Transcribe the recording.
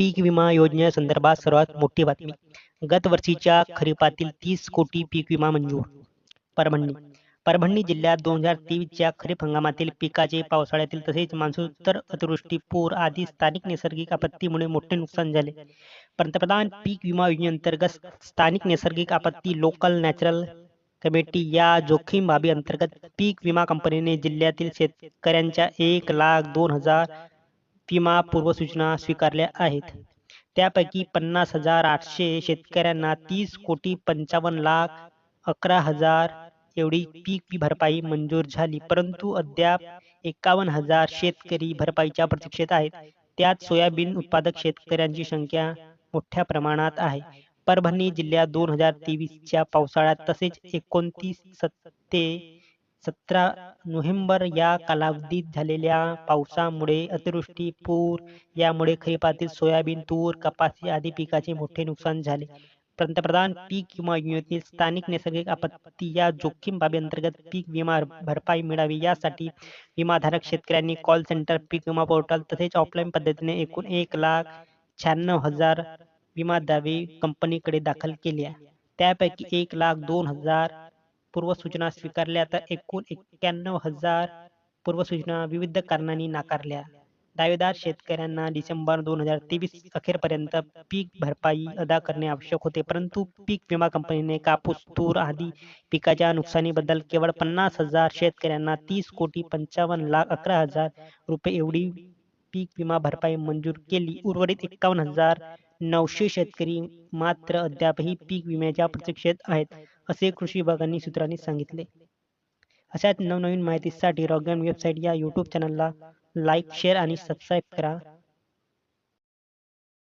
पीक विमा योजनेसंदर्भात सर्वात मोठी बातमी. गत वर्षीच्या खरीपातील तीस कोटी पीक विमा मंजूर. परभणी. परभणी जिल्ह्यात दोन हजार तेवीसच्या खरीप हंगामातील पिकाचे पावसाळ्यातील तसेच मान्सूनोत्तर अतिवृष्टी पूर आदी स्थानिक नैसर्गिक आपत्तीमुळे मोठे नुकसान झाले. पंतप्रधान पीक विमा योजनेअंतर्गत स्थानिक नैसर्गिक आपत्ती लोकल नॅचरल कमिटी या जोखीम बाबी अंतर्गत पीक विमा कंपनीने जिल्ह्यातील शेतकऱ्यांच्या एक लाख दोन हजार विमा पूर्वसूचना स्वीकारल्या आहेत. त्यापैकी पन्नास हजार आठशे शेतकऱ्यांना तीस कोटी पंचावन्न लाख अकरा हजार एवढी पीक भरपाई मंजूर झाली. परंतु अद्याप एकावन्न हजार शेतकरी भरपाईच्या प्रतीक्षेत आहेत. त्यात सोयाबीन उत्पादक शेतकऱ्यांची संख्या मोठ्या प्रमाणात आहे. परभणी जिल्ह्यात दोन हजार तेवीसच्या पावसाळ्यात तसेच एकोणतीस ते सतरा नोव्हेंबर या कालावधीत झालेल्या पावसामुळे अतिवृष्टी पूर यामुळे खरीपातील सोयाबीन तूर कपासी आदी पिकाचे मोठे नुकसान झाले. पंतप्रधान पीक विमा योजनेतील स्थानिक नैसर्गिक आपत्ती या जोखीम बाबी अंतर्गत पीक विमा भरपाई मिळावी यासाठी विमाधारक शेतकऱ्यांनी कॉल सेंटर पीक विमा पोर्टल तसेच ऑफलाईन पद्धतीने एकूण एक लाख शहाण्णव हजार विमा दावे कंपनीकडे दाखल केल्या त्यापैकी एक लाख दोन हजार पूर्वसूचना स्वीकारल्या तर एकूण एक्क्याण्णव हजार पूर्वसूचना विविध कारणांनी नाकारल्या. दावेदार शेतकऱ्यांना डिसेंबर दोन हजार तेवीस अखेरपर्यंत पीक भरपाई अदा करणे आवश्यक होते परंतु पीक विमा कंपनीने कापूस तूर आदी पिकाच्या नुकसानीबद्दल केवळ पन्नास हजार शेतकऱ्यांना तीस कोटी पंचावन्न लाख अकरा हजार रुपये एवढी पीक विमा भरपाई मंजूर केली. उर्वरित एकावन्न हजार नऊशे शेतकरी मात्र अद्यापही पीक विम्याच्या प्रतीक्षेत आहेत असे कृषी विभागांनी सूत्रांनी सांगितले. अशाच नवनवीन माहितीसाठी रॉगन वेबसाईट या यूट्यूब चॅनलला लाईक शेअर आणि सबस्क्राईब करा.